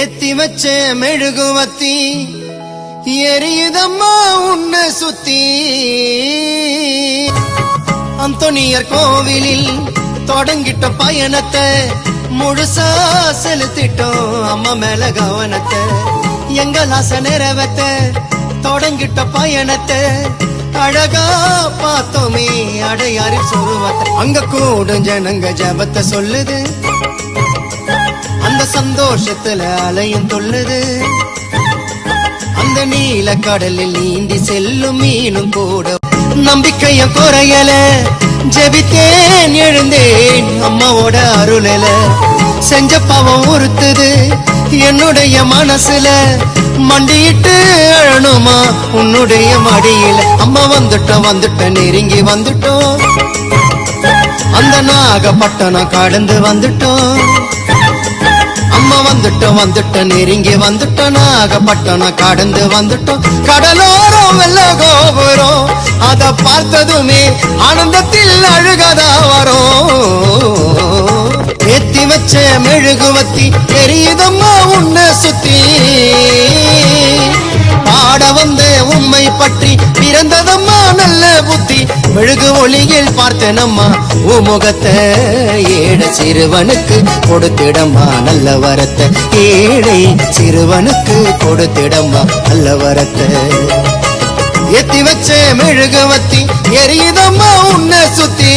ஏத்தி வச்ச மெழுகுவத்தி எரியுதம்மா உன்னை சுத்தி. அந்தோனியர் கோவிலில் தொடங்கிட்ட பயணத்தை முழுசா செலுத்திட்டோம். அம்மா மேல கவனத்தை எங்கள் ஆசை நிறைவேத்த தொடங்கிட்ட பயணத்தை அழகா பார்த்தோமே. அடையாறு சொல்லுவத்தை அங்க கூடும் ஜனங்க ஜபத்தை சொல்லுது. அந்த சந்தோஷத்துல அலையும் தொல்லுது. அந்த நீல கடலில் நீந்தி செல்லும் மீனும் கூட. நம்பிக்கைய குறையல ஜெபித்தேன் எழுந்தேன் அம்மாவோட அருளல. செஞ்ச பாவம் உறுத்துது என்னுடைய மனசுல. மண்டியிட்டு அழணுமா உன்னுடைய மடியில. அம்மா வந்துட்டோம் வந்துட்டோம் நெருங்கி வந்துட்டோம். அந்த நாகப்பட்டணம் கடந்து வந்துட்டோம். அம்மா வந்துட்டோம் வந்துட்டோம் நெருங்கி வந்துட்டோம் நாகப்பட்டணம் கடந்து வந்துட்டோம். கடலோரம் வெள்ள கோபுரம் அத பார்த்ததுமே ஆனந்தத்தில் அழுகதா வரும். ஏத்தி வச்ச மெழுகுவத்தி தெரியுதம்மா உன்னை சுத்தி. பாட வந்த உண்மை பற்றி பிறந்ததம்மா நல்ல புத்தி. மெழுகு ஒளியில் பார்த்தனம்மா. உமுகத்தை ஏழை சிறுவனுக்கு கொடுத்திடம்மா. நல்ல வரத்தை ஏழை சிறுவனுக்கு கொடுத்திடம்மா. நல்ல வரத்தை எத்தி வச்ச மெழுகு வத்தி எரியுதம்மா உன்னை சுத்தி.